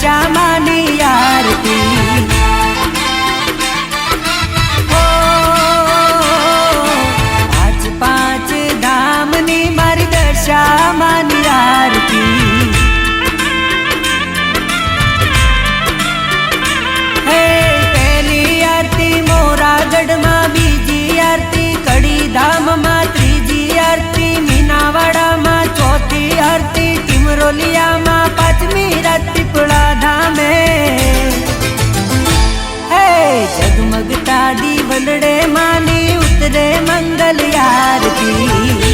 શ્યામાની આરતી પાંચ ધામની મારી દશામાની આરતી. હે, પહેલી આરતી મોરાગઢમાં, બીજી આરતી કડીધામમાં, ત્રીજી આરતી મીનાવાડામાં, ચોથી આરતી ટીમરોલિયામાં. જગમગતા દીવલડે માની ઉતરે મંગલ આરતી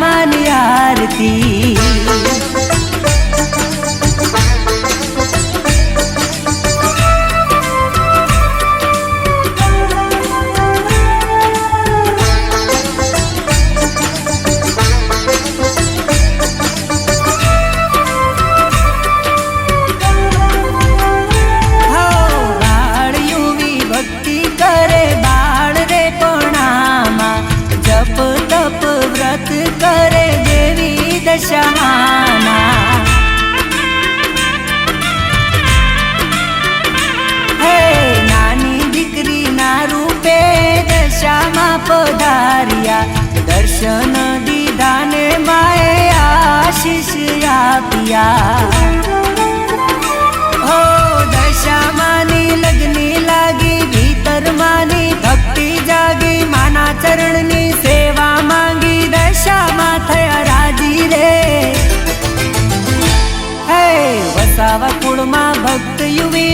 मन्यारती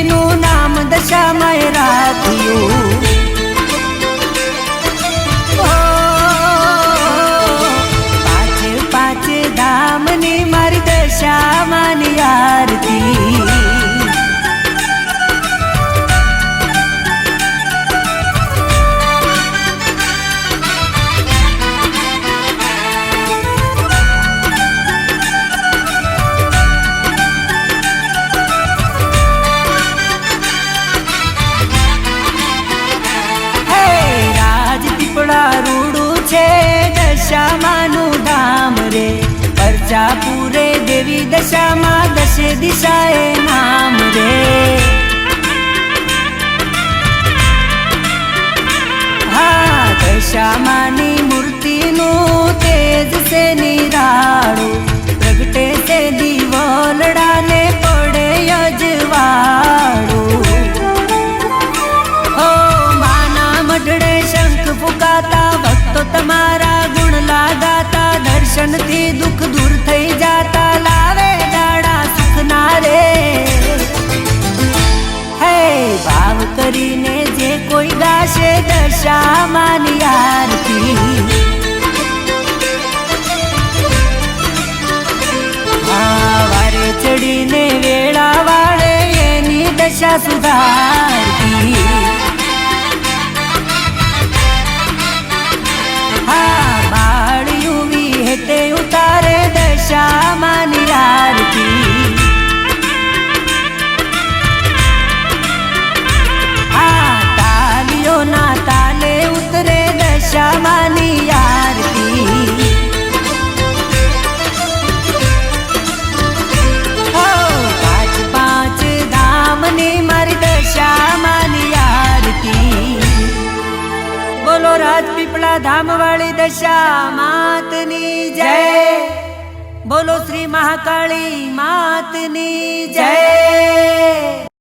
નું નામ દશામાં રાખ્યું પાંચે પાંચે ધામની મારી દશામાં આરતી પૂરે પરચા પૂરે દેવી દશામાં દશે દિશાએ નામ રે. હા, દશામાની મૂર્તિનું તેજ છે નિરાળું પ્રગટે તે દિવલડાને શ્યામાની આરતી વારે ચડીને વેળા વાળે એની દશા સુધાર ધામ વાળી દશા માતની જય. બોલો શ્રી મહાકાળી માતની જય.